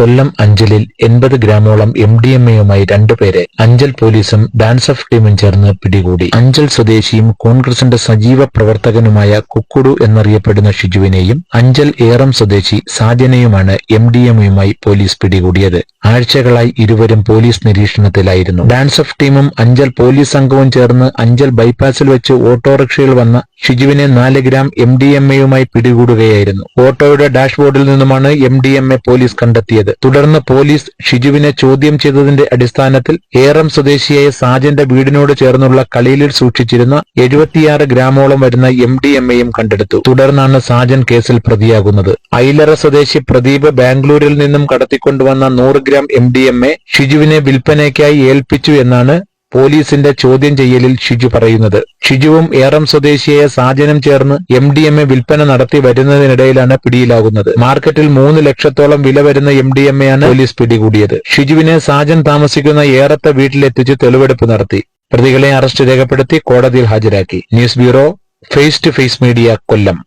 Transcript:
കൊല്ലം അഞ്ചലിൽ എൺപത് ഗ്രാമോളം M D M എയുമായി രണ്ടുപേരെ അഞ്ചൽ പോലീസും ഡാൻസ് ഓഫ് ടീമും ചേർന്ന് പിടികൂടി. അഞ്ചൽ സ്വദേശിയും കോൺഗ്രസിന്റെ സജീവ പ്രവർത്തകനുമായ കുക്കുടു എന്നറിയപ്പെടുന്ന ഷിജുവിനെയും അഞ്ചൽ ഏറം സ്വദേശി സാജനെയുമാണ് എം ഡി എമ്മുമായി പോലീസ് പിടികൂടിയത്. ആഴ്ചകളായി ഇരുവരും പോലീസ് നിരീക്ഷണത്തിലായിരുന്നു. ഡാൻസ് ഓഫ് ടീമും അഞ്ചൽ പോലീസ് സംഘവും ചേർന്ന് അഞ്ചൽ ബൈപ്പാസിൽ വെച്ച് ഓട്ടോറിക്ഷയിൽ വന്ന ഷിജുവിനെ നാല് ഗ്രാം എം ഡി എം എയുമായി പിടികൂടുകയായിരുന്നു. ഓട്ടോയുടെ ഡാഷ്ബോർഡിൽ നിന്നുമാണ് M D M A police കണ്ടെത്തിയത്. തുടർന്ന് പോലീസ് ഷിജുവിനെ ചോദ്യം ചെയ്തതിന്റെ അടിസ്ഥാനത്തിൽ ഏറം സ്വദേശിയായ സാജന്റെ വീടിനോട് ചേർന്നുള്ള കളിയിലിൽ സൂക്ഷിച്ചിരുന്ന എഴുപത്തിയാറ് ഗ്രാമോളം വരുന്ന എം ഡി എം എയും കണ്ടെടുത്തു. തുടർന്നാണ് സാജൻ കേസിൽ പ്രതിയാകുന്നത്. ഐലറ സ്വദേശി പ്രദീപ് ബാംഗ്ലൂരിൽ നിന്നും കടത്തിക്കൊണ്ടുവന്ന നൂറ് gram M D M A ഷിജുവിനെ വിൽപ്പനയ്ക്കായി ഏൽപ്പിച്ചു എന്നാണ് പോലീസിന്റെ ചോദ്യം ചെയ്യലിൽ ഷിജു പറയുന്നത്. ഷിജുവും ഏറം സ്വദേശിയായ സാജനും ചേർന്ന് എം ഡി എം എ വിൽപ്പന നടത്തി വരുന്നതിനിടയിലാണ് പിടിയിലാകുന്നത്. മാർക്കറ്റിൽ മൂന്ന് ലക്ഷത്തോളം വില വരുന്ന എം ഡി എം എയാണ് പോലീസ് പിടികൂടിയത്. ഷിജുവിനെ സാജൻ താമസിക്കുന്ന ഏറത്തെ വീട്ടിലെത്തിച്ച് തെളിവെടുപ്പ് നടത്തി. പ്രതികളെ അറസ്റ്റ് രേഖപ്പെടുത്തി കോടതിയിൽ ഹാജരാക്കി. News bureau face to face media Kollam.